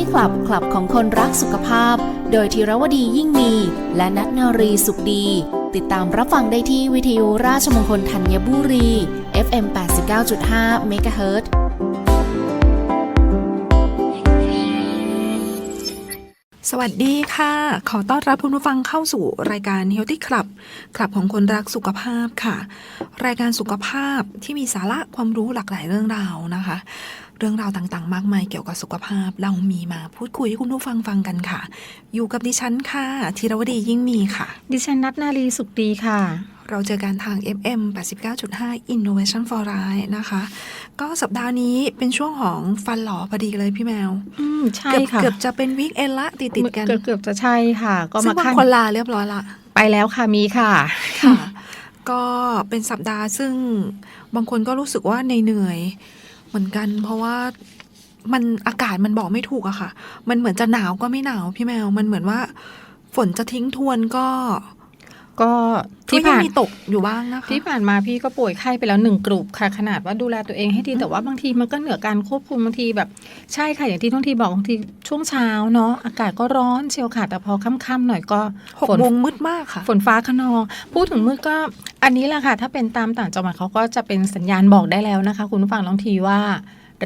Healthy Club คลับของคนรักสุขภาพ โดยธีรวดียิ่งมี และนัทนารีสุขดี ติดตามรับฟังได้ที่วิทยุราชมงคลธัญบุรี FM 89.5 MHz สวัสดีค่ะ ขอต้อนรับคุณผู้ฟังเข้าสู่รายการ Healthy Club คลับของคนรักสุขภาพค่ะ รายการสุขภาพที่มีสาระความรู้หลากหลายเรื่องราวนะคะ เรื่องราวต่างๆ มากมายเกี่ยวกับสุขภาพ เรามีมาพูดคุยให้คุณผู้ฟังฟังกันค่ะ อยู่กับดิฉันค่ะธีรวดียิ่งมีค่ะ ดิฉันนัทนารีสุขดีค่ะ เราเจอกันทาง FM 89.5 Innovation for Life นะคะ ก็สัปดาห์นี้เป็นช่วงของฟันหลอพอดีเลยพี่แมว อืมใช่เกือบค่ะเกือบจะเป็นวีคเอนละติดติดๆกันเกือบเกือบจะใช่ค่ะ ก็ซึ่มางบางขั้นคนลาเรียบร้อยละ ไปแล้วค่ะมีค่ะ ค่ะ ก็เป็นสัปดาห์ซึ่งบางคนก็รู้สึกว่าเหนื่อยๆ เหมือนกัน เพราะว่ามันอากาศมันบอกไม่ถูกอะค่ะ มันเหมือนจะหนาวก็ไม่หนาวพี่แมว มันเหมือนว่า ฝนจะทิ้งทวนก็ ก็ที่ที่ยังผ่านมีตกอยู่บ้างนะคะที่ผ่านมาพี่ก็ป่วยไข้ไปแล้วหนึ่งกลุ่มค่ะ ขนาดว่าดูแลตัวเองให้ดีแต่ว่าบางทีมันก็เหนือการควบคุมบางทีแบบใช่ค่ะอย่างที่ท้องทีบอกบางทีช่วงเช้าเนาะอากาศก็ร้อนเชียวค่ะแต่พอค่ำๆหน่อยก็หกฝนโมงมืดมากค่ะ ฝนฟ้าขนอง พูดถึงมืดก็อันนี้แหละค่ะ ถ้าเป็นตามต่างจังหวัดเขาก็จะเป็นสัญญาณบอกได้แล้วนะคะ คุณผู้ฟังลองทีว่า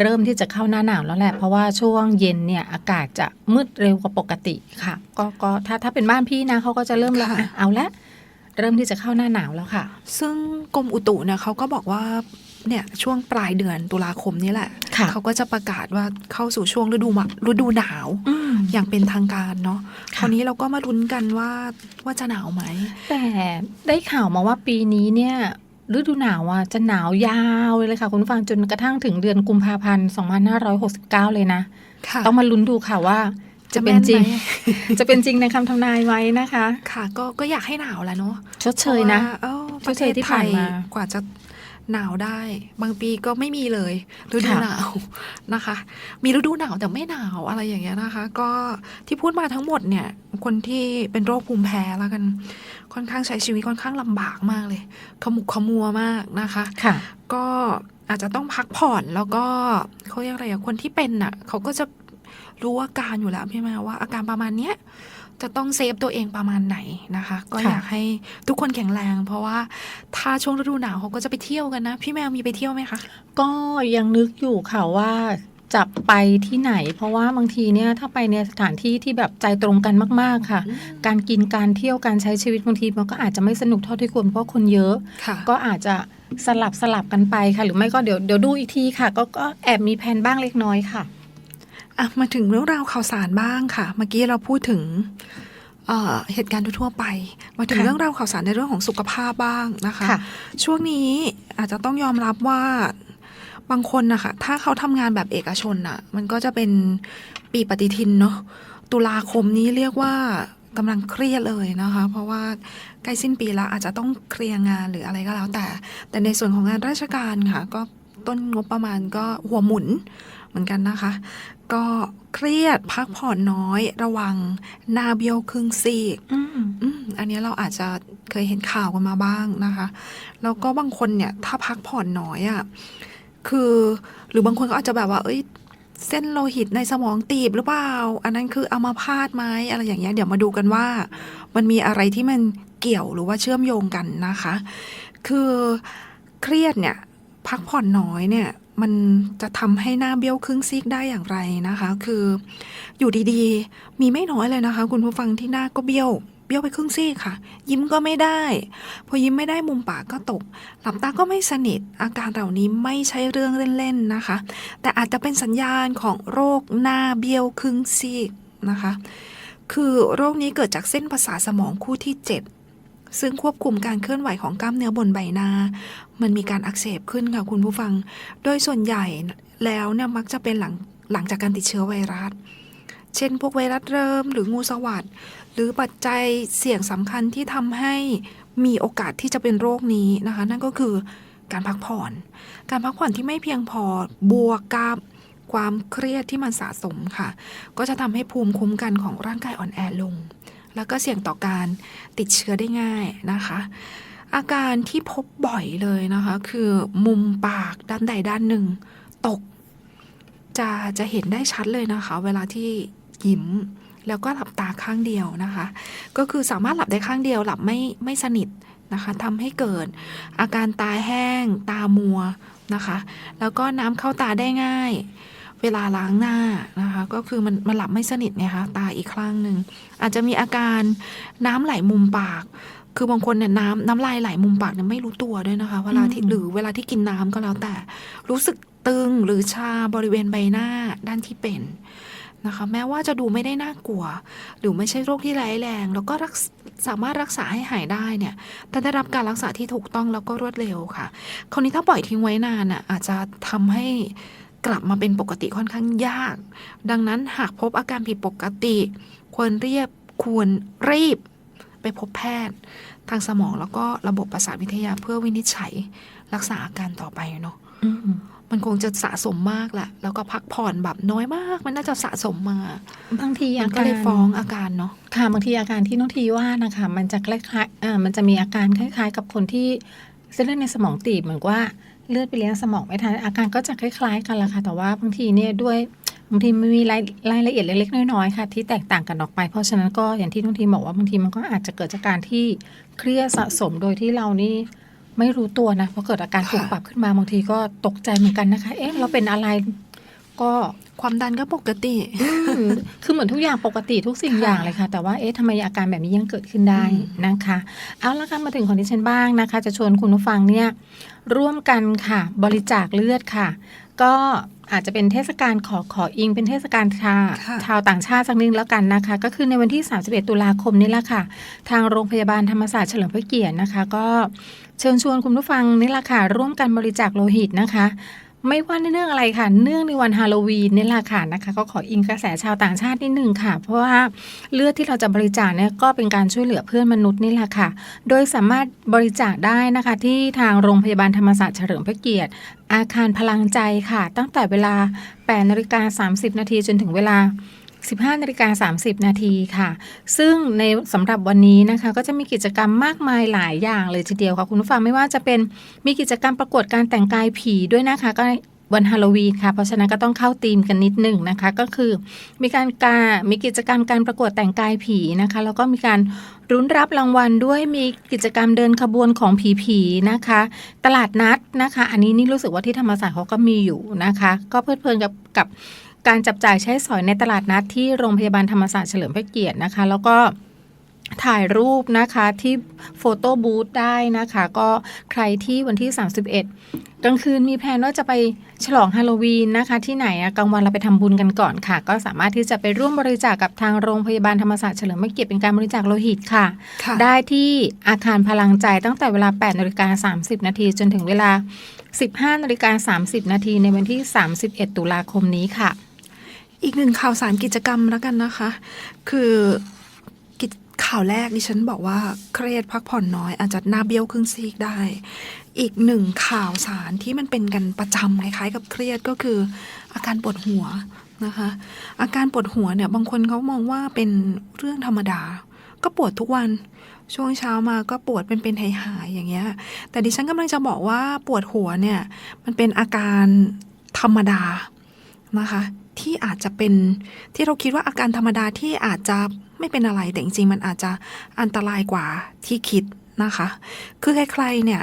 เริ่มที่จะเข้าหน้าหนาวแล้วแหละ เพราะว่าช่วงเย็นเนี่ยอากาศจะมืดเร็วกว่าปกติค่ะ ก็ก็ถ้าถ้าเป็นบ้านพี่นะเขาก็จะเริ่มแล้วค่ะอะเอาละ เริ่มที่จะเข้าหน้าหนาวแล้วค่ะ ซึ่งกรมอุตุเนี่ยเขาก็บอกว่าเนี่ยช่วงปลายเดือนตุลาคมนี่แหละค่ะเขาก็จะประกาศว่าเข้าสู่ช่วงฤดูมะฤดูหนาวอืมอย่างเป็นทางการเนาะค่ะคราวนี้เราก็มาลุ้นกันว่าว่าจะหนาวไหม แต่ได้ข่าวมาว่าปีนี้เนี่ยฤดูหนาวอะจะหนาวยาวเลยค่ะ คุณผู้ฟังจนกระทั่งถึงเดือนกุมภาพันธ์ 2569 เลยนะค่ะต้องมาลุ้นดูค่ะว่า จะเป็นจริงแม่ไหมจะเป็นจริงในคำทำนายไหมนะคะ ค่ะ ก็ก็อยากให้หนาวแหละเนาะชดเชยนะพราว่าเอ้าชดเชยที่ผ่านมาประเทศไทยกว่าจะหนาวได้ บางปีก็ไม่มีเลยฤดูค่ะหนาวนะคะ มีฤดูหนาวแต่ไม่หนาวอะไรอย่างเงี้ยนะคะ ก็ที่พูดมาทั้งหมดเนี่ย คนที่เป็นโรคภูมิแพ้แล้วกัน ค่อนข้างใช้ชีวิตค่อนข้างลำบากมากเลย ขมุกขมัวมากนะคะค่ะก็อาจจะต้องพักผ่อนแล้วก็เขาเรียกอะไรอะคนที่เป็นน่ะเขาก็จะ รู้อาการอยู่แล้วพี่แม่ว่าอาการประมาณเนี้ยจะต้องเซฟตัวเองประมาณไหนนะคะ ก็ค่ะอยากให้ทุกคนแข็งแรง เพราะว่าถ้าช่วงฤดูหนาวเขาก็จะไปเที่ยวกันนะ พี่แมวมีไปเที่ยวไหมคะก็ยังนึกอยู่ค่ะว่าจะไปที่ไหน เพราะว่าบางทีเนี่ยถ้าไปในสถานที่ที่แบบใจตรงกันมาก ๆค่ะ การกินการเที่ยวการใช้ชีวิตบางทีมันก็อาจจะไม่สนุกเท่าที่ควรเพราะคนเยอะค่ะก็อาจจะสลับสลับกันไปค่ะ หรือไม่ก็เดี๋ยวเดี๋ยวดูอีกทีค่ะ ก็ก็แอบมีแผนบ้างเล็กน้อยค่ะ อะมาถึงเรื่องราวข่าวสารบ้างค่ะ เมื่อกี้เราพูดถึงเอ่อเหตุการณ์ทั่วๆไป มาถึงค่ะเรื่องราวข่าวสารในเรื่องของสุขภาพบ้างนะคะค่ะช่วงนี้อาจจะต้องยอมรับว่าบางคนนะคะถ้าเขาทำงานแบบเอกชนน่ะ มันก็จะเป็นปีปฏิทินเนาะตุลาคมนี้เรียกว่ากำลังเครียดเลยนะคะ เพราะว่าใกล้สิ้นปีแล้วอาจจะต้องเคลียร์งานหรืออะไรก็แล้วแต่ แต่ในส่วนของงานราชการค่ะ ก็ต้นงบประมาณก็หัวหมุน เหมือนกันนะคะ ก็เครียดพักผ่อนน้อยระวังหน้าเบี้ยวครึ่งซีกอืมอืมอันนี้เราอาจจะเคยเห็นข่าวกันมาบ้างนะคะ แล้วก็บางคนเนี่ย ถ้าพักผ่อนน้อยอะ่ะคือหรือบางคนก็อาจจะแบบว่า เอ้ยเส้นโลหิตในสมองตีบหรือเปล่า อันนั้นคือเอามาพาดไหมอะไรอย่างเงี้ย เดี๋ยวมาดูกันว่า มันมีอะไรที่มันเกี่ยวหรือว่าเชื่อมโยงกันนะคะ คือเครียดเนี่ย พักผ่อนน้อยเนี่ย มันจะทำให้หน้าเบี้ยวครึ่งซีกได้อย่างไรนะคะ คืออยู่ดีๆ มีไม่น้อยเลยนะคะ คุณผู้ฟังที่หน้าก็เบี้ยว เบี้ยวไปครึ่งซีกค่ะ ยิ้มก็ไม่ได้ พอยิ้มไม่ได้มุมปากก็ตก หลับตาก็ไม่สนิท อาการเหล่านี้ไม่ใช่เรื่องเล่นๆนะคะ แต่อาจจะเป็นสัญญาณของโรคหน้าเบี้ยวครึ่งซีกนะคะ คือโรคนี้เกิดจากเส้นประสาทสมองคู่ที่ 7 ซึ่งควบคุมการเคลื่อนไหวของกล้ามเนื้อบนใบหน้า มันมีการอักเสบขึ้นค่ะคุณผู้ฟัง โดยส่วนใหญ่แล้วเนี่ยมักจะเป็นหลังหลังจากการติดเชื้อไวรัส เช่นพวกไวรัสเริมหรืองูสวัสดหรือปัจจัยเสี่ยงสำคัญที่ทำให้มีโอกาสที่จะเป็นโรคนี้นะคะ นั่นก็คือการพักผ่อน การพักผ่อนที่ไม่เพียงพอบวกกับความเครียดที่มันสะสมค่ะ ก็จะทำให้ภูมิคุ้มกันของร่างกายอ่อนแอลง แล้วก็เสี่ยงต่อการติดเชื้อได้ง่ายนะคะ อาการที่พบบ่อยเลยนะคะ คือมุมปากด้านใดด้านหนึ่ง ตก จะจะเห็นได้ชัดเลยนะคะ เวลาที่ยิ้มแล้วก็หลับตาข้างเดียวนะคะ ก็คือสามารถหลับได้ข้างเดียวหลับไม่ไม่สนิทนะคะทำให้เกิดอาการตาแห้ง ตามัวนะคะ แล้วก็น้ำเข้าตาได้ง่าย เวลาล้างหน้านะคะ ก็คือมันมันหลับไม่สนิทไงคะตาอีกข้างหนึ่งอาจจะมีอาการน้ำไหลมุมปาก คือบางคนเนี่ยน้ำน้ำลายไหลมุมปากเนี่ยไม่รู้ตัวด้วยนะคะ เวลาที่อืมหรือเวลาที่กินน้ำก็แล้วแต่ รู้สึกตึงหรือชาบริเวณใบหน้าด้านที่เป็นนะคะแม้ว่าจะดูไม่ได้น่ากลัว หรือไม่ใช่โรคที่ร้ายแรง แล้วก็รักษสามารถรักษาให้หายได้เนี่ยถ้าได้รับการรักษาที่ถูกต้องแล้วก็รวดเร็วค่ะ คราวนี้ถ้าปล่อยทิ้งไว้นานอะอาจจะทำให้ กลับมาเป็นปกติค่อนข้างยาก ดังนั้นหากพบอาการผิดปกติ ควรเรียบควรรีบไปพบแพทย์ ทางสมองแล้วก็ระบบประสาทวิทยาเพื่อวินิจฉัยรักษาอาการต่อไปเนาะอืมมันคงจะสะสมมากแหละแล้วก็พักผ่อนแบบน้อยมาก มันน่าจะสะสมมาบางทีมัอานก็การเลยฟ้องอาการเนาะค่ะบางทีอาการที่น้องทีว่านะคะ มันจะคล้ายๆอ่ามันจะมีอาการคล้าย ๆ กับคนที่เส้นเลือดในสมองตีบเหมือนว่า เลือดไปเลี้ยงสมองไม่ทันอาการก็จะคล้ายๆกันละค่ะ แต่ว่าบางทีเนี่ยด้วยบางทีมันมีรายรายละเอียดเล็กๆน้อยๆค่ะ ที่แตกต่างกันออกไป เพราะฉะนั้นก็อย่างที่ทุกทีบอกว่าบางทีมันก็อาจจะเกิดจากการที่เครียดสะสมโดยที่เรานี่ไม่รู้ตัวนะพอเกิดอาการถูกปรับขึ้นมาบางทีก็ตกใจเหมือนกันนะคะ เอ๊ะเราเป็นอะไร ก็ความดันก็ปกติอืมคือเหมือนทุกอย่างปกติทุกสิ่งค่ะอย่างเลยค่ะ แต่ว่าเอ๊ะทำไมอาการแบบนี้ยังเกิดขึ้นได้อืมนะคะ เอาละค่ะมาถึงของดิฉันบ้างนะคะ จะชวนคุณผู้ฟังเนี่ยร่วมกันค่ะ บริจาคเลือดค่ะ ก็อาจจะเป็นเทศกาลขอขออิง เป็นเทศกาลชาค่ะชาวต่างชาติสักนิดแล้วกันนะคะ ก็คือในวันที่ 31 ตุลาคมนี่แหละค่ะ ทางโรงพยาบาลธรรมศาสตร์เฉลิมพระเกียรตินะคะ ก็เชิญชวนคุณผู้ฟังนี่แหละค่ะร่วมกันบริจาคโลหิตนะคะ ไม่ว่าในเนื่องอะไรค่ะ เนื่องในวันฮาโลวีนนี่แหละค่ะนะคะ ก็ขออิงกระแสชาวต่างชาตินิดนึงค่ะ เพราะว่าเลือดที่เราจะบริจาคเนี่ยก็เป็นการช่วยเหลือเพื่อนมนุษย์นี่แหละค่ะ โดยสามารถบริจาคได้นะคะที่ทางโรงพยาบาลธรรมศาสตร์เฉลิมพระเกียรติ อาคารพลังใจค่ะ ตั้งแต่เวลา8นาฬิกา30 นาทีจนถึงเวลา 15นาฬิกา30 นาทีค่ะ ซึ่งในสำหรับวันนี้นะคะ ก็จะมีกิจกรรมมากมายหลายอย่างเลยทีเดียวค่ะ คุณผู้ฟังไม่ว่าจะเป็นมีกิจกรรมประกวดการแต่งกายผีด้วยนะคะก็วันฮาโลวีนค่ะ เพราะฉะนั้นก็ต้องเข้าธีมกันนิดหนึ่งนะคะ ก็คือมีการการมีกิจกรรมการประกวดแต่งกายผีนะคะ แล้วก็มีการรุ้นรับรางวัลด้วยมีกิจกรรมเดินขบวนของผีผีนะคะ ตลาดนัดนะคะ อันนี้นี่รู้สึกว่าที่ธรรมศาสตร์เขาก็มีอยู่นะคะ ก็เพลิดเพลินกับกับ การจับจ่ายใช้สอยในตลาดนัดที่โรงพยาบาลธรรมศาสตร์เฉลิมพระเกียรตินะคะ แล้วก็ถ่ายรูปนะคะที่โฟโต้บูธได้นะคะ ก็ใครที่วันที่ 31กลางคืนมีแพลนว่าจะไปฉลองฮาโลวีนนะคะ ที่ไหนอะกลางวันเราไปทำบุญกันก่อนค่ะ ก็สามารถที่จะไปร่วมบริจาคกับทางโรงพยาบาลธรรมศาสตร์เฉลิมพระเกียรติเป็นการบริจาคโลหิตค่ะค่ะ ได้ที่อาคารพลังใจตั้งแต่เวลา8นาฬิกา30 นาทีจนถึงเวลา 15นาฬิกา30 นาทีในวันที่ 31 ตุลาคมนี้ค่ะ อีกหนึ่งข่าวสารกิจกรรมแล้วกันนะคะ คือข่าวแรกดิฉันบอกว่าเครียดพักผ่อนน้อย อาจจะหน้าเบี้ยวครึ่งซีกได้ อีกหนึ่งข่าวสารที่มันเป็นกันประจำคล้ายๆ กับเครียดก็คือ อาการปวดหัวนะคะ อาการปวดหัวเนี่ยบางคนเขามองว่าเป็นเรื่องธรรมดา ก็ปวดทุกวันช่วงเช้ามาก็ปวดเป็นเป็นหายๆอย่างเงี้ย แต่ดิฉันกำลังจะบอกว่าปวดหัวเนี่ยมันเป็นอาการธรรมดานะคะ ที่อาจจะเป็นที่เราคิดว่าอาการธรรมดาที่อาจจะไม่เป็นอะไรแต่จริงๆ มันอาจจะอันตรายกว่าที่คิดนะคะ คือใครๆเนี่ย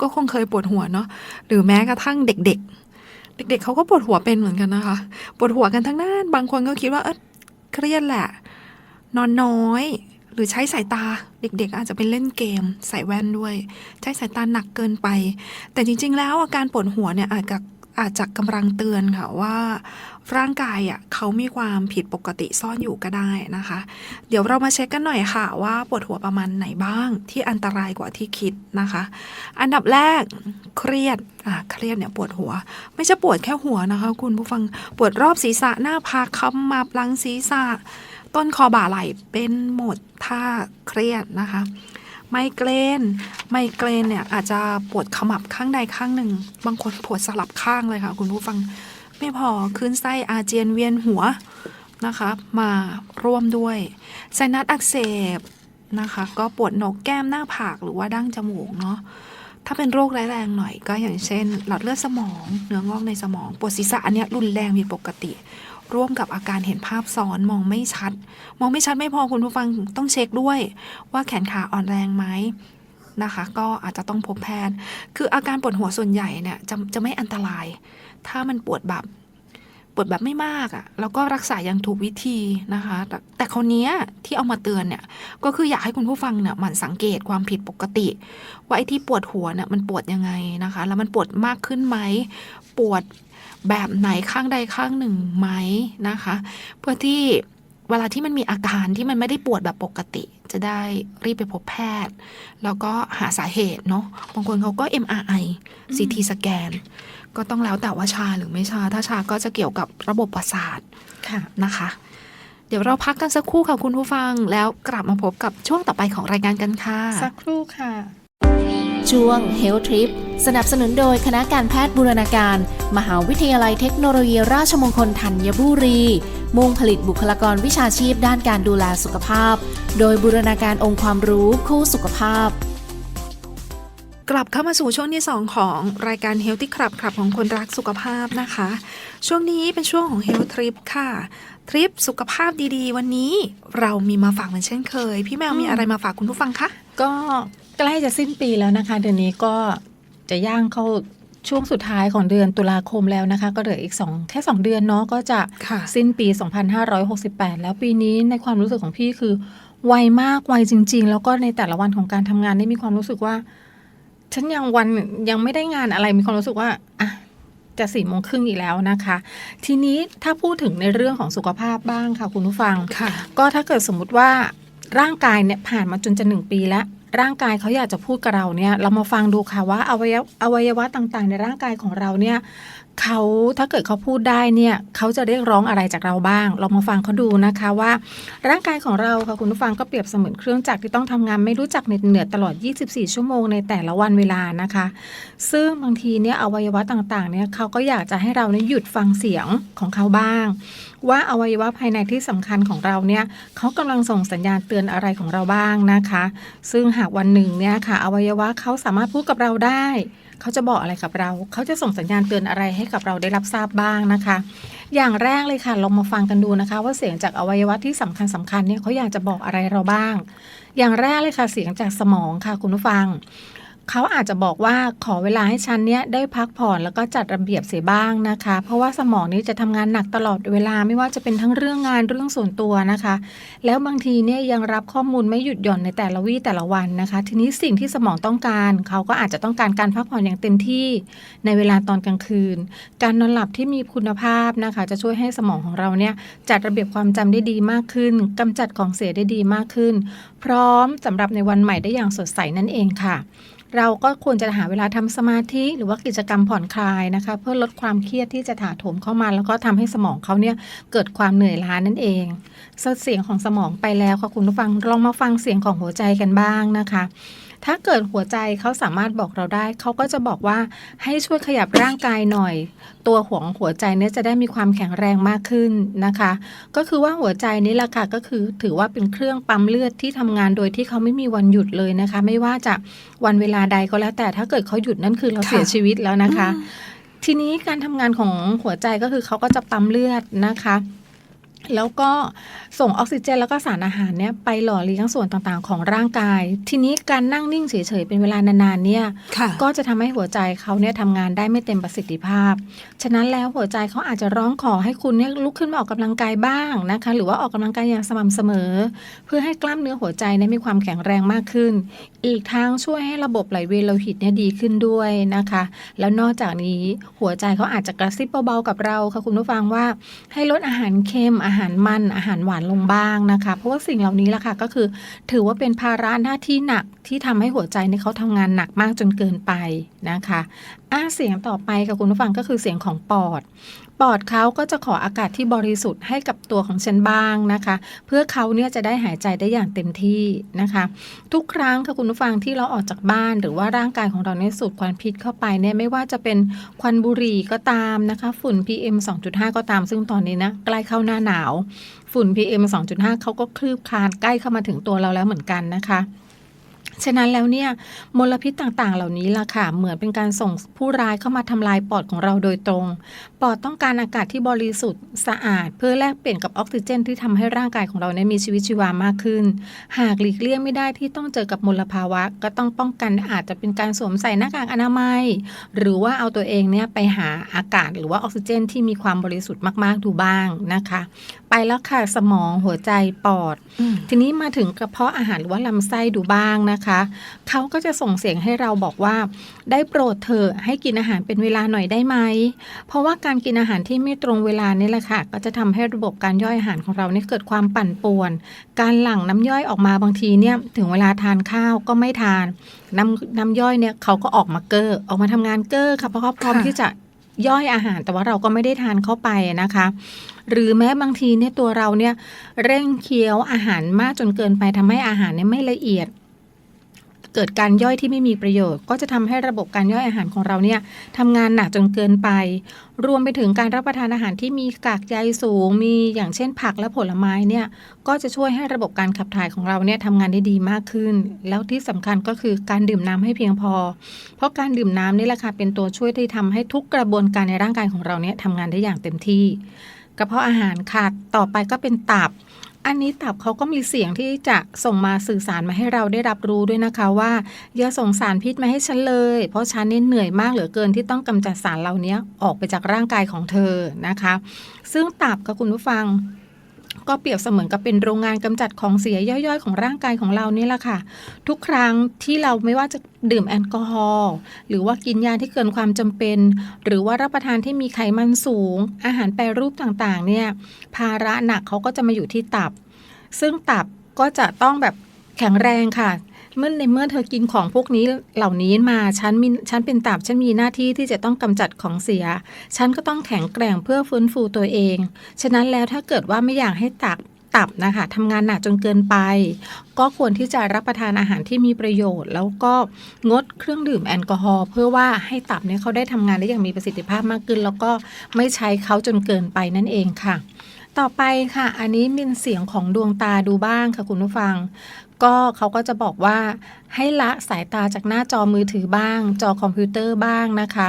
ก็คงเคยปวดหัวเนาะหรือแม้กระทั่งเด็ก ๆ เด็กๆเขาก็ปวดหัวเป็นเหมือนกันนะคะ ปวดหัวกันทั้งนั้นบางคนก็คิดว่าเออเครียดแหละ นอนน้อย หรือใช้สายตาเด็ก ๆ อาจจะเป็นเล่นเกม ใส่แว่นด้วย ใช้สายตาหนักเกินไป แต่จริง ๆ แล้วอาการปวดหัวเนี่ยอาจจะ อาจจะกำลังเตือนค่ะว่าร่างกายอะเขามีความผิดปกติซ่อนอยู่ก็ได้นะคะ เดี๋ยวเรามาเช็คกันหน่อยค่ะ ว่าปวดหัวประมาณไหนบ้างที่อันตรายกว่าที่คิดนะคะ อันดับแรกเครียดอะเครียดเนี่ยปวดหัว ไม่ใช่ปวดแค่หัวนะคะ คุณผู้ฟังปวดรอบศีรษะหน้าผากคำมับหลังศีรษะ ต้นคอบ่าไหล่เป็นหมดถ้าเครียดนะคะ ไมเกรน ไมเกรนเนี่ยอาจจะปวดขมับข้างใดข้างหนึ่ง บางคนปวดสลับข้างเลยค่ะ คุณผู้ฟัง ไม่พอขึ้นไส้อาเจียนเวียนหัวนะคะมาร่วมด้วย ไซนัสอักเสบนะคะ ก็ปวดหนกแก้มหน้าผากหรือว่าดั้งจมูกเนาะ ถ้าเป็นโรคร้ายแรงหน่อยก็อย่างเช่น หลอดเลือดสมองเนื้องอกในสมองปวดศีรษะอันนี้รุนแรงผิดปกติ ร่วมกับอาการเห็นภาพซ้อนมองไม่ชัด มองไม่ชัดไม่พอคุณผู้ฟังต้องเช็คด้วย ว่าแขนขาอ่อนแรงไหมนะคะ ก็อาจจะต้องพบแพทย์ คืออาการปวดหัวส่วนใหญ่เนี่ยจะจะไม่อันตราย ถ้ามันปวดแบบ ปวดแบบไม่มากอะ่ะ แล้วก็รักษาอย่างถูกวิธีนะคะ แต่แต่คนนี้ยที่เอามาเตือนเนี่ย ก็คืออยากให้คุณผู้ฟังเนี่ยหมั่นสังเกตความผิดปกติ ว่าไอ้ที่ปวดหัวเนี่ยมันปวดยังไงนะคะ แล้วมันปวดมากขึ้นไหม ปวดแบบไหนข้างใดข้างหนึ่งไหมนะคะ เพื่อที่เวลาที่มันมีอาการที่มันไม่ได้ปวดแบบปกติ จะได้รีบไปพบแพทย์ แล้วก็หาสาเหตุเนาะบางคนเขาก็ MRI CT สแกน ก็ต้องแล้วแต่ว่าชาหรือไม่ชา ถ้าชาก็จะเกี่ยวกับระบบประสาทค่ะนะคะ เดี๋ยวเราพักกันสักครู่ค่ะคุณผู้ฟัง แล้วกลับมาพบกับช่วงต่อไปของรายการกันค่ะ สักครู่ค่ะ ช่วง Health Trip สนับสนุนโดยคณะการแพทย์บูรณาการ มหาวิทยาลัยเทคโนโลยีราชมงคลธัญบุรี มุ่งผลิตบุคลากรวิชาชีพด้านการดูแลสุขภาพ โดยบูรณาการองค์ความรู้คู่สุขภาพ กลับเข้ามาสู่ช่วงที่ 2 ของรายการ Healthy Club ครับของคนรักสุขภาพนะคะ ช่วงนี้เป็นช่วงของ Health Trip ค่ะ ทริปสุขภาพดีๆ วันนี้เรามีมาฝากเหมือนเช่นเคย พี่แมวมีอะไรมาฝากคุณผู้ฟังคะก็ใกล้จะสิ้นปีแล้วนะคะ เดือนนี้ก็จะย่างเข้าช่วงสุดท้ายของเดือนตุลาคมแล้วนะคะ ก็เหลืออีกสองแค่ 2 เดือนเนาะก็จะค่ะสิ้นปี 2568 แล้วปีนี้ในความรู้สึกของพี่คือไวมากไวจริง ๆ แล้วก็ในแต่ละวันของการทำงานนี่มีความรู้สึกว่า ฉันยังวันยังไม่ได้งานอะไรมีความรู้สึกว่าอะจะสี่โมงครึ่งอีกแล้วนะคะ ทีนี้ถ้าพูดถึงในเรื่องของสุขภาพบ้างค่ะคุณผู้ฟังค่ะก็ถ้าเกิดสมมุติว่าร่างกายเนี่ยผ่านมาจนจะหนึ่งปีแล้ว ร่างกายเขาอยากจะพูดกับเราเนี่ย เรามาฟังดูค่ะว่าอวัยวะอวัยวะต่างๆ ในร่างกายของเราเนี่ยเขาถ้าเกิดเขาพูดได้เนี่ยเขาจะเรียกร้องอะไรจากเราบ้าง เรามาฟังเขาดูนะคะว่า ร่างกายของเราค่ะคุณผู้ฟังก็เปรียบเสมือนเครื่องจักรที่ต้องทำงานไม่รู้จักเหน็ดเหนื่อยตลอด 24 ชั่วโมงในแต่ละวันเวลานะคะ ซึ่งบางทีเนี่ยอวัยวะต่างๆเนี่ยเขาก็อยากจะให้เราเนี่ยหยุดฟังเสียงของเขาบ้าง ว่าอวัยวะภายในที่สำคัญของเราเนี่ยเขากำลังส่งสัญญาณเตือนอะไรของเราบ้างนะคะ ซึ่งหากวันหนึ่งเนี่ยค่ะ อวัยวะเขาสามารถพูดกับเราได้เขาจะบอกอะไรกับเรา เขาจะส่งสัญญาณเตือนอะไรให้กับเราได้รับทราบบ้างนะคะ อย่างแรกเลยค่ะลองมาฟังกันดูนะคะ ว่าเสียงจากอวัยวะที่สำคัญสำคัญเนี่ยเขาอยากจะบอกอะไรเราบ้าง อย่างแรกเลยค่ะเสียงจากสมองค่ะคุณผู้ฟัง เขาอาจจะบอกว่าขอเวลาให้ฉันเนี่ยได้พักผ่อนแล้วก็จัดระเบียบเสียบ้างนะคะ เพราะว่าสมองนี้จะทำงานหนักตลอดเวลาไม่ว่าจะเป็นทั้งเรื่องงานเรื่องส่วนตัวนะคะ แล้วบางทีเนี่ยยังรับข้อมูลไม่หยุดหย่อนในแต่ละวี่แต่ละวันนะคะ ทีนี้สิ่งที่สมองต้องการ เขาก็อาจจะต้องการการพักผ่อนอย่างเต็มที่ในเวลาตอนกลางคืน การนอนหลับที่มีคุณภาพนะคะ จะช่วยให้สมองของเราเนี่ยจัดระเบียบความจำได้ดีมากขึ้นกำจัดของเสียได้ดีมากขึ้น พร้อมสำหรับในวันใหม่ได้อย่างสดใสนั่นเองค่ะ เราก็ควรจะหาเวลาทำสมาธิหรือว่ากิจกรรมผ่อนคลายนะคะ เพื่อลดความเครียดที่จะถาโถมเข้ามา แล้วก็ทำให้สมองเขาเนี่ยเกิดความเหนื่อยล้านั่นเองเสียงของสมองไปแล้วค่ะคุณผู้ฟังลองมาฟังเสียงของหัวใจกันบ้างนะคะ ถ้าเกิดหัวใจเขาสามารถบอกเราได้ เขาก็จะบอกว่าให้ช่วยขยับร่างกายหน่อย ตัวหัวของหัวใจเนี่ยจะได้มีความแข็งแรงมากขึ้นนะคะ ก็คือว่าหัวใจนี่แหละค่ะก็คือถือว่าเป็นเครื่องปั๊มเลือดที่ทำงานโดยที่เขาไม่มีวันหยุดเลยนะคะ ไม่ว่าจะวันเวลาใดก็แล้ว แต่ถ้าเกิดเขาหยุดนั่นคือเราค่ะเสียชีวิตแล้วนะคะ ทีนี้การทำงานของหัวใจก็คือเขาก็จะปั๊มเลือดนะคะ แล้วก็ส่งออกซิเจนแล้วก็สารอาหารเนี่ยไปหล่อเลี้ยงส่วนต่างๆ ของร่างกาย ทีนี้การนั่งนิ่งเฉยๆเป็นเวลานานๆเนี่ยค่ะก็จะทำให้หัวใจเขาเนี่ยทำงานได้ไม่เต็มประสิทธิภาพ ฉะนั้นแล้วหัวใจเขาอาจจะร้องขอให้คุณเนี่ยลุกขึ้นมาออกกำลังกายบ้างนะคะ หรือว่าออกกำลังกายอย่างสม่ำเสมอ เพื่อให้กล้ามเนื้อหัวใจเนี่ยมีความแข็งแรงมากขึ้น อีกทั้งช่วยให้ระบบไหลเวียนโลหิตเนี่ยดีขึ้นด้วยนะคะ แล้วนอกจากนี้หัวใจเขาอาจจะกระซิบเบาๆกับเราค่ะคุณผู้ฟังว่าให้ลดอาหารเค็มอาาหารมันอาหารหวานลงบ้างนะคะ เพราะว่าสิ่งเหล่านี้ล่ะค่ะก็คือ ถือว่าเป็นภาระหน้าที่หนักที่ทำให้หัวใจในเขาทำงานหนักมากจนเกินไปนะคะอ่าเสียงต่อไปกับคุณผู้ฟังก็คือเสียงของปอด ปอดเขาก็จะขออากาศที่บริสุทธิ์ให้กับตัวของฉันบ้างนะคะ เพื่อเขาเนี่ยจะได้หายใจได้อย่างเต็มที่นะคะ ทุกครั้งค่ะคุณผู้ฟังที่เราออกจากบ้าน หรือว่าร่างกายของเราเนี่ยสูดควันพิษเข้าไปเนี่ยไม่ว่าจะเป็นควันบุหรี่ก็ตามนะคะ ฝุ่น PM 2.5 ก็ตามซึ่งตอนนี้นะใกล้เข้าหน้าหนาว ฝุ่น PM 2.5เขาก็คลืบคลานใกล้เข้ามาถึงตัวเราแล้วเหมือนกันนะคะ ฉะนั้นแล้วเนี่ยมลพิษต่างๆ เหล่านี้ล่ะค่ะ เหมือนเป็นการส่งผู้ร้ายเข้ามาทำลายปอดของเราโดยตรง ปอดต้องการอากาศที่บริสุทธิ์สะอาด เพื่อแลกเปลี่ยนกับออกซิเจนที่ทำให้ร่างกายของเราเนี่ยมีชีวิตชีวามากขึ้น หากหลีกเลี่ยงไม่ได้ที่ต้องเจอกับมลภาวะ ก็ต้องป้องกันอาจจะเป็นการสวมใส่หน้ากากอนามัย หรือว่าเอาตัวเองเนี่ยไปหาอากาศหรือว่าออกซิเจนที่มีความบริสุทธิ์มากๆดูบ้างนะคะ ไปแล้วค่ะสมองหัวใจปอดอืมทีนี้มาถึงกระเพาะอาหารหรือว่าลำไส้ดูบ้างนะคะ เขาก็จะส่งเสียงให้เราบอกว่า ได้โปรดเถอะให้กินอาหารเป็นเวลาหน่อยได้ไหม เพราะว่าการกินอาหารที่ไม่ตรงเวลานี่แหละค่ะ ก็จะทำให้ระบบการย่อยอาหารของเราเนี่ยเกิดความปั่นป่วน การหลั่งน้ำย่อยออกมาบางทีเนี่ยถึงเวลาทานข้าวก็ไม่ทานน้ำน้ำย่อยเนี่ยเขาก็ออกมาเกอออกมาทำงานเกอค่ะเพราะเขาพร้อมค่ะที่จะย่อยอาหารแต่ว่าเราก็ไม่ได้ทานเข้าไปนะคะ หรือแม้บางทีเนี่ยตัวเราเนี่ยเร่งเคี้ยวอาหารมากจนเกินไปทำให้อาหารเนี่ยไม่ละเอียด เกิดการย่อยที่ไม่มีประโยชน์ ก็จะทำให้ระบบการย่อยอาหารของเราเนี่ยทำงานหนักจนเกินไป รวมไปถึงการรับประทานอาหารที่มีกากใยสูง มีอย่างเช่นผักและผลไม้เนี่ยก็จะช่วยให้ระบบการขับถ่ายของเราเนี่ยทำงานได้ดีมากขึ้น แล้วที่สำคัญก็คือการดื่มน้ำให้เพียงพอ เพราะการดื่มน้ำนี่แหละค่ะเป็นตัวช่วยที่ทำให้ทุกกระบวนการในร่างกายของเราเนี่ยทำงานได้อย่างเต็มที่ กระเพาะอาหารค่ะต่อไปก็เป็นตับ อันนี้ตับเขาก็มีเสียงที่จะส่งมาสื่อสารมาให้เราได้รับรู้ด้วยนะคะว่าอย่าส่งสารพิษมาให้ฉันเลย เพราะฉันเนี่ยเหนื่อยมากเหลือเกินที่ต้องกำจัดสารเหล่านี้ออกไปจากร่างกายของเธอนะคะ ซึ่งตับกับคุณผู้ฟัง ก็เปรียบเสมือนกับเป็นโรงงานกำจัดของเสียย่อยๆ ของร่างกายของเรานี่แหละค่ะ ทุกครั้งที่เราไม่ว่าจะดื่มแอลกอฮอล์หรือว่ากินยาที่เกินความจำเป็น หรือว่ารับประทานที่มีไขมันสูง อาหารแปรรูปต่างๆ เนี่ยภาระหนักเขาก็จะมาอยู่ที่ตับ ซึ่งตับก็จะต้องแบบแข็งแรงค่ะ เมื่อในเมื่อเธอกินของพวกนี้เหล่านี้มาฉันมีฉันเป็นตับฉันมีหน้าที่ที่จะต้องกำจัดของเสีย ฉันก็ต้องแข็งแกร่งเพื่อฟื้นฟูตัวเอง ฉะนั้นแล้วถ้าเกิดว่าไม่อยากให้ตับตับนะคะทำงานหนักจนเกินไป ก็ควรที่จะรับประทานอาหารที่มีประโยชน์ แล้วก็งดเครื่องดื่มแอลกอฮอล์เพื่อว่าให้ตับเนี่ยเขาได้ทำงานได้อย่างมีประสิทธิภาพมากขึ้น แล้วก็ไม่ใช้เขาจนเกินไปนั่นเองค่ะ ต่อไปค่ะ อันนี้เป็นเสียงของดวงตาดูบ้างค่ะคุณผู้ฟัง ก็เขาก็จะบอกว่าให้ละสายตาจากหน้าจอมือถือบ้าง จอคอมพิวเตอร์บ้างนะคะ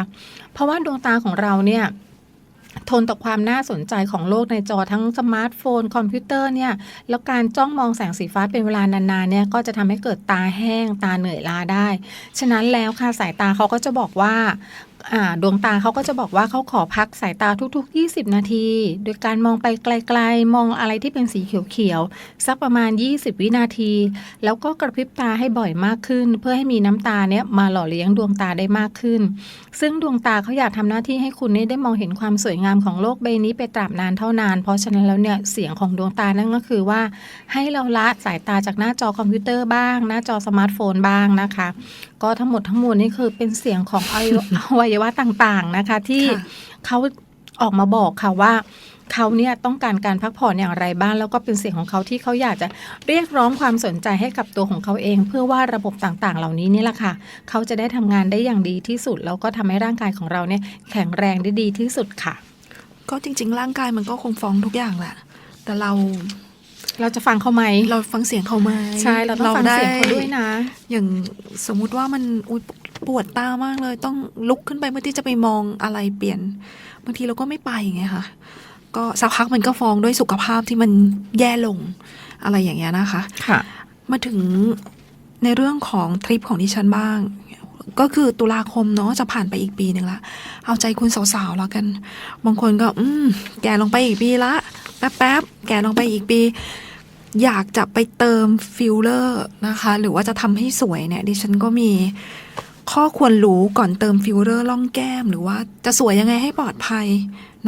เพราะว่าดวงตาของเราเนี่ยทนต่อความน่าสนใจของโลกในจอทั้งสมาร์ทโฟน คอมพิวเตอร์เนี่ย แล้วการจ้องมองแสงสีฟ้าเป็นเวลานานๆเนี่ยก็จะทำให้เกิดตาแห้งตาเหนื่อยล้าได้ ฉะนั้นแล้วค่ะสายตาเขาก็จะบอกว่า ดวงตาเขาก็จะบอกว่าเขาขอพักสายตาทุก ๆ 20 นาที โดยการมองไปไกล ๆ มองอะไรที่เป็นสีเขียวๆสักประมาณ 20 วินาที แล้วก็กระพริบตาให้บ่อยมากขึ้น เพื่อให้มีน้ำตาเนี่ยมาหล่อเลี้ยงดวงตาได้มากขึ้น ซึ่งดวงตาเขาอยากทำหน้าที่ให้คุณเนี่ยได้มองเห็นความสวยงามของโลกใบนี้ไปตราบนานเท่านาน เพราะฉะนั้นแล้วเนี่ยเสียงของดวงตานั่นก็คือว่า ให้เราละสายตาจากหน้าจอคอมพิวเตอร์บ้าง หน้าจอสมาร์ทโฟนบ้างนะคะก็ทั้งหมดทั้งมวลนี่คือเป็นเสียงของอวัยวะต่างๆนะคะ ที่เขาออกมาบอกค่ะว่าเขาเนี่ยต้องการการพักผ่อนอย่างไรบ้างแล้วก็เป็นเสียงของเขาที่เขาอยากจะเรียกร้องความสนใจให้กับตัวของเขาเอง เพื่อว่าระบบต่างๆ เหล่านี้นี่แหละค่ะ เขาจะได้ทำงานได้อย่างดีที่สุด แล้วก็ทำให้ร่างกายของเราเนี่ยแข็งแรงได้ดีที่สุดค่ะ ก็จริง ๆ ร่างกายมันก็คงฟ้องทุกอย่างแหละแต่เรา เราจะฟังเขาไหมเราฟังเสียงเขาไหมใช่เราต้องฟังเสียงเขาด้วยนะ อย่างสมมุติว่ามันอุยปวดตามากเลย ต้องลุกขึ้นไปเพื่อที่จะไปมองอะไรเปลี่ยนบางทีเราก็ไม่ไปไงค่ะ ก็สักพักมันก็ฟ้องด้วยสุขภาพที่มันแย่ลงอะไรอย่างเงี้ยนะคะ ค่ะ มาถึงในเรื่องของทริปของดิฉันบ้าง ก็คือตุลาคมเนาะจะผ่านไปอีกปีหนึ่งละ เอาใจคุณสาวๆแล้วกัน บางคนก็ อืม แกลงไปอีกปีละ แป๊บๆ แกลงไปอีกปี อยากจะไปเติมฟิลเลอร์นะคะ หรือว่าจะทำให้สวยเนี่ยดิฉันก็มี ข้อควรรู้ก่อนเติมฟิลเลอร์ล่องแก้ม หรือว่าจะสวยยังไงให้ปลอดภัย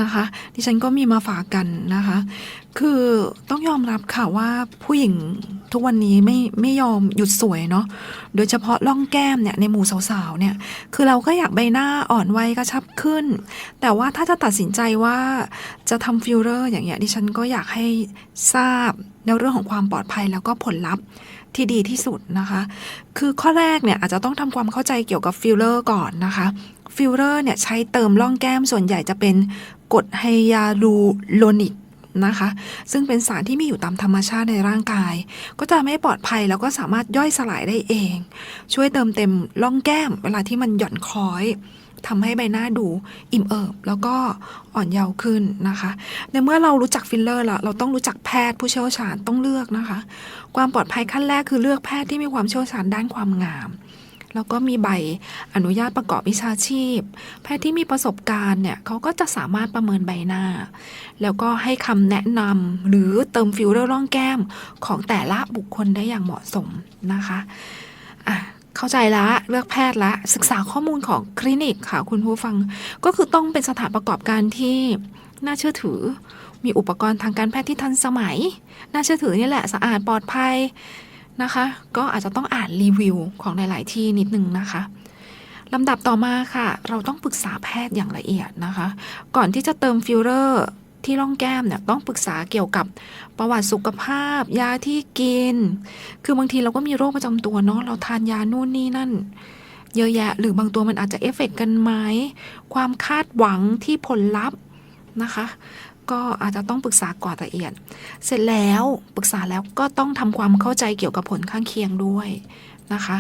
นะคะ ดิฉันก็มีมาฝากกันนะคะ คือต้องยอมรับค่ะว่าผู้หญิงทุกวันนี้ไม่ไม่ยอมหยุดสวยเนาะโดยเฉพาะล่องแก้มเนี่ยในหมู่สาวๆเนี่ย คือเราก็อยากใบหน้าอ่อนวัยกระชับขึ้น แต่ว่าถ้าจะตัดสินใจว่าจะทำฟิลเลอร์อย่างเงี้ยดิฉันก็อยากให้ทราบในเรื่องของความปลอดภัยแล้วก็ผลลัพธ์ ที่ดีที่สุดนะคะ คือข้อแรกเนี่ยอาจจะต้องทำความเข้าใจเกี่ยวกับฟิลเลอร์ก่อนนะคะฟิลเลอร์เนี่ยใช้เติมร่องแก้มส่วนใหญ่จะเป็นกรดไฮยาลูโรนิกนะคะ ซึ่งเป็นสารที่มีอยู่ตามธรรมชาติในร่างกาย ก็จะไม่ปลอดภัยแล้วก็สามารถย่อยสลายได้เอง ช่วยเติมเต็มร่องแก้มเวลาที่มันหย่อนคล้อย ทำให้ใบหน้าดูอิ่มเอิบ แล้วก็อ่อนเยาว์ขึ้นนะคะ ในเมื่อเรารู้จักฟิลเลอร์ละเราต้องรู้จักแพทย์ผู้เชี่ยวชาญต้องเลือกนะคะ ความปลอดภัยขั้นแรกคือเลือกแพทย์ที่มีความเชี่ยวชาญด้านความงาม แล้วก็มีใบอนุญาตประกอบวิชาชีพ แพทย์ที่มีประสบการณ์เนี่ยเขาก็จะสามารถประเมินใบหน้า แล้วก็ให้คำแนะนำหรือเติมฟิลเลอร์ร่องแก้มของแต่ละบุคคลได้อย่างเหมาะสมนะคะอะ เข้าใจละเลือกแพทย์ละ ศึกษาข้อมูลของคลินิกค่ะคุณผู้ฟัง ก็คือต้องเป็นสถานประกอบการที่น่าเชื่อถือ มีอุปกรณ์ทางการแพทย์ที่ทันสมัย น่าเชื่อถือนี่แหละสะอาดปลอดภัยนะคะ ก็อาจจะต้องอ่านรีวิวของหลาย ๆ ที่นิดนึงนะคะลำดับต่อมาค่ะ เราต้องปรึกษาแพทย์อย่างละเอียดนะคะ ก่อนที่จะเติมฟิลเลอร์ ที่ร่องแก้มเนี่ยต้องปรึกษาเกี่ยวกับประวัติสุขภาพ ยาที่กิน คือบางทีเราก็มีโรคประจำตัวเนาะเราทานยานู่นนี่นั่น เยอะแยะ หรือบางตัวมันอาจจะเอฟเฟกต์กันไหมความคาดหวังที่ผลลัพธ์นะคะ ก็อาจจะต้องปรึกษาก่อนละเอียด เสร็จแล้วปรึกษาแล้วก็ต้องทำความเข้าใจเกี่ยวกับผลข้างเคียงด้วยนะคะ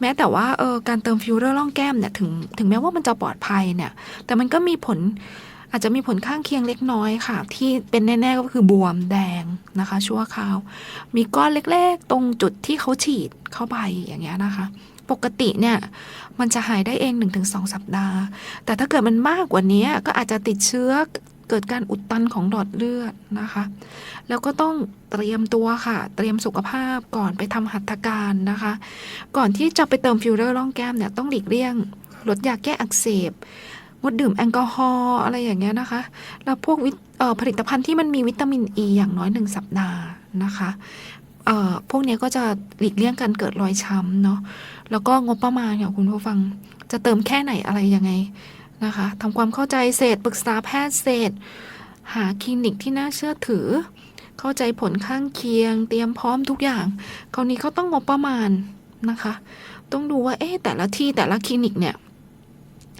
แม้แต่ว่าเออการเติมฟิลเลอร์ร่องแก้มเนี่ยถึงถึงแม้ว่ามันจะปลอดภัยเนี่ย แต่มันก็มีผล อาจจะมีผลข้างเคียงเล็กน้อยค่ะ ที่เป็นแน่ๆก็คือบวมแดงนะคะ ชั่วคราว มีก้อนเล็กๆ ตรงจุดที่เขาฉีดเข้าไปอย่างเงี้ยนะคะ ปกติเนี่ยมันจะหายได้เอง 1-2 สัปดาห์ แต่ถ้าเกิดมันมากกว่านี้ก็อาจจะติดเชื้อเกิดการอุดตันของหลอดเลือดนะคะ แล้วก็ต้องเตรียมตัวค่ะ เตรียมสุขภาพก่อนไปทำหัตถการนะคะ ก่อนที่จะไปเติมฟิลเลอร์ร่องแก้มเนี่ยต้องหลีกเลี่ยงลดยาแก้อักเสบ งดดื่มแอลกอฮอล์อะไรอย่างเงี้ยนะคะ แล้วพวกวผลิตภัณฑ์ที่มันมีวิตามินอ e ีอย่างน้อยหนึ่งสัปดาห์นะคะพวกเนี้ยก็จะหลีกเลี่ยงการเกิดรอยช้ำเนาะ แล้วก็งบประมาณค่ะคุณผู้ฟังจะเติมแค่ไหนอะไรยังไงนะคะทำความเข้าใจเสร็จปรึกษาแพทย์เสร็จหาคลินิกที่น่าเชื่อถือ เข้าใจผลข้างเคียง เตรียมพร้อมทุกอย่าง คราวนี้เขาต้องงบประมาณนะคะ ต้องดูว่าเอ๊ะแต่ละที่แต่ละคลินิกเนี่ย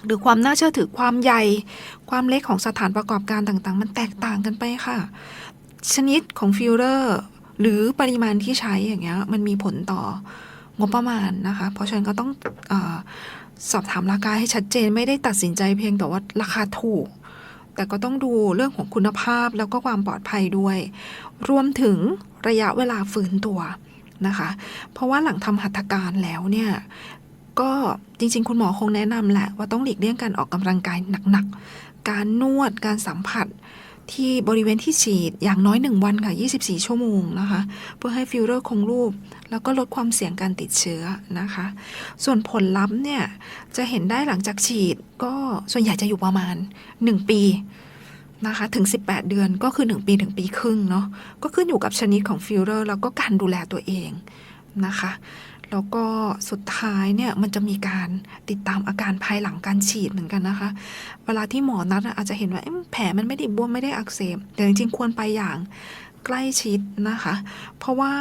หรือความน่าเชื่อถือความใหญ่ ความเล็กของสถานประกอบการต่างๆ มันแตกต่างกันไปค่ะ ชนิดของฟิลเลอร์หรือปริมาณที่ใช้อย่างเงี้ยมันมีผลต่องบประมาณนะคะ เพราะฉะนั้นก็ต้องอสอบถามราคาให้ชัดเจนไม่ได้ตัดสินใจเพียงแต่ว่าราคาถูก แต่ก็ต้องดูเรื่องของคุณภาพแล้วก็ความปลอดภัยด้วย รวมถึงระยะเวลาฟื้นตัวนะคะ เพราะว่าหลังทำหัตถการแล้วเนี่ย ก็จริง ๆ คุณหมอคงแนะนำแหละว่าต้องหลีกเลี่ยงการออกกำลังกายหนักๆ การนวดการสัมผัสที่บริเวณที่ฉีดอย่างน้อย 1 วันค่ะ 24 ชั่วโมงนะคะ เพื่อให้ฟิลเลอร์คงรูป แล้วก็ลดความเสี่ยงการติดเชื้อนะคะ ส่วนผลลัพธ์เนี่ย จะเห็นได้หลังจากฉีดก็ส่วนใหญ่จะอยู่ประมาณ 1 ปีนะคะถึง 18 เดือนก็คือ 1 ปีถึงปีครึ่งเนาะก็ขึ้นอยู่กับชนิดของฟิลเลอร์แล้วก็การดูแลตัวเองนะคะ แล้วก็สุดท้ายเนี่ยมันจะมีการติดตามอาการภายหลังการฉีดเหมือนกันนะคะ เวลาที่หมอนัดอาจจะเห็นว่าแผลมันไม่ได้บวมไม่ได้อักเสบแต่จริงๆควรไปอย่างใกล้ชิดนะคะ เพราะว่า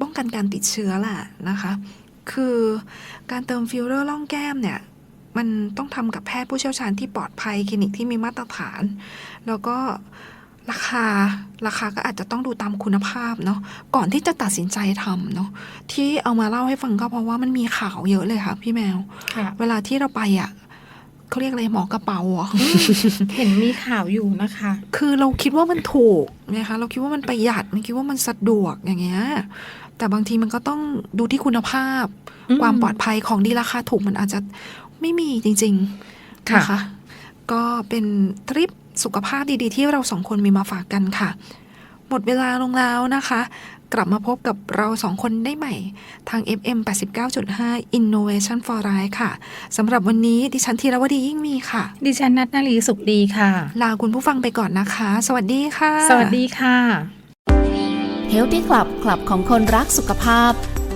ป้องกันการติดเชื้อแหละนะคะ คือการเติมฟิลเลอร์ร่องแก้มเนี่ยมันต้องทำกับแพทย์ผู้เชี่ยวชาญที่ปลอดภัยคลินิกที่มีมาตรฐาน แล้วก็ ราคาราคาก็อาจจะต้องดูตามคุณภาพเนาะก่อนที่จะตัดสินใจทำเนาะที่เอามาเล่าให้ฟังก็เพราะว่ามันมีข่าวเยอะเลยค่ะ พี่แมวค่ะเวลาที่เราไปอะเขาเรียกอะไรหมอกระเป๋าเหรอเห็นมีข่าวอยู่นะคะ คือเราคิดว่ามันถูกนะคะเราคิดว่ามันประหยัดมันคิดว่ามันสะดวกอย่างเงี้ยแต่บางทีมันก็ต้องดูที่คุณภาพอืมความปลอดภัยของดีราคาถูกมันอาจจะไม่มีจริงๆค่ะนะคะก็เป็นทริป สุขภาพดีๆ ที่เราสองคนมีมาฝากกันค่ะ หมดเวลาลงแล้วนะคะ กลับมาพบกับเราสองคนได้ใหม่ ทาง FM 89.5 Innovation for Life ค่ะสำหรับวันนี้ดิฉันธีรวดียิ่งมีค่ะ ดิฉันนัทนาลีสุขดีค่ะ ลาคุณผู้ฟังไปก่อนนะคะ สวัสดีค่ะ สวัสดีค่ะ Healthy Club คลับของคนรักสุขภาพ